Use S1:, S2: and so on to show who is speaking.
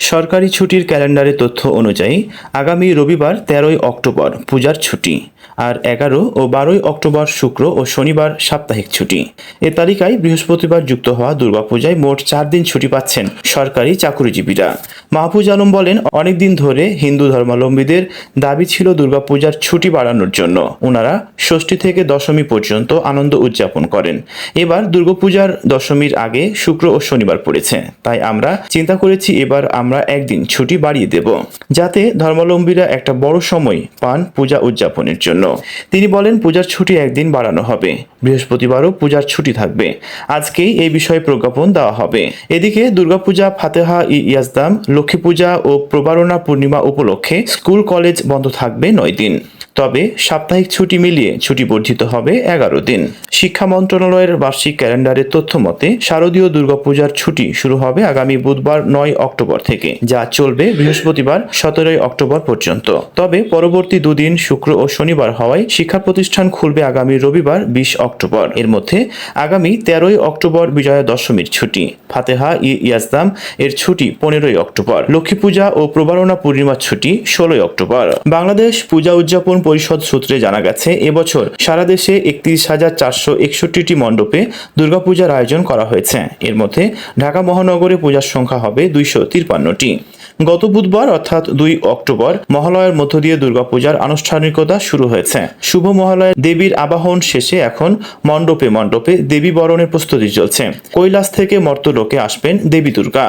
S1: সরকারি ছুটির ক্যালেন্ডারের তথ্য অনুযায়ী আগামী রবিবার তেরোই অক্টোবর পূজার ছুটি আর এগারো ও বারোই অক্টোবর শুক্র ও শনিবার সাপ্তাহিক ছুটি। এ তালিকায় বৃহস্পতিবার যুক্ত হওয়া দুর্গাপূজায় মোট চার দিন ছুটি পাচ্ছেন সরকারি চাকুরিজীবীরা। মাহফুজ আলম বলেন, অনেকদিন ধরে হিন্দু ধর্মাবলম্বীদের দাবি ছিল দুর্গাপূজার ছুটি বাড়ানোর জন্য। ওনারা ষষ্ঠী থেকে দশমী পর্যন্ত আনন্দ উদযাপন করেন। এবার দুর্গাপূজার দশমীর আগে শুক্র ও শনিবার পড়েছে। তাই আমরা চিন্তা করেছি এবার আমরা একদিন ছুটি বাড়িয়ে দেব, যাতে ধর্মাবলম্বীরা একটা বড় সময় পান পূজা উদযাপনের জন্য। তিনি বলেন, পূজার ছুটি একদিন বাড়ানো হবে। বৃহস্পতিবারও পূজার ছুটি থাকবে। আজকেই এই বিষয়ে প্রজ্ঞাপন দেওয়া হবে। এদিকে দুর্গাপূজা, ফাতেহা ই ইয়াজদাম লক্ষ্মী পূজা ও প্রবারণা পূর্ণিমা উপলক্ষে স্কুল কলেজ বন্ধ থাকবে নয় দিন। তবে সাপ্তাহিক ছুটি মিলিয়ে ছুটি বর্ধিত হবে এগারো দিন। শিক্ষা মন্ত্রণালয়ের বার্ষিক ক্যালেন্ডারের তথ্য মতে, শারদীয় দুর্গাপূজার ছুটি শুরু হবে আগামী বুধবার নয় অক্টোবর থেকে, যা চলবে বৃহস্পতিবার সতেরোই অক্টোবর পর্যন্ত। তবে পরবর্তী দুদিন, শুক্র ও শনিবার হওয়ায় শিক্ষা প্রতিষ্ঠান খুলবে আগামী রবিবার বিশ অক্টোবর। এর মধ্যে আগামী তেরোই অক্টোবর বিজয়া দশমীর ছুটি। ফাতেহা ই ইয়াজদাম এর ছুটি পনেরোই অক্টোবর। লক্ষ্মী পূজা ও প্রবারণা পূর্ণিমার ছুটি ষোলোই অক্টোবর। বাংলাদেশ পূজা উদযাপন পরিষদ সূত্রে জানা গেছে, এবছর সারা দেশে একত্রিশ হাজার চারশো একষট্টিটি মণ্ডপে দুর্গাপূজার আয়োজন করা হয়েছে। এর মধ্যে ঢাকা মহানগরে পূজার সংখ্যা হবে দুইশো তিরপান্নটি। গত বুধবার অর্থাৎ দুই অক্টোবর মহালয়ের মধ্য দিয়ে দুর্গাপূজার আনুষ্ঠানিকতা শুরু হয়েছে। শুভ মহালয়ের দেবীর আবাহন শেষে এখন মণ্ডপে মণ্ডপে দেবী বরণের প্রস্তুতি চলছে। কৈলাস থেকে মর্তলোকে আসবেন দেবী দুর্গা।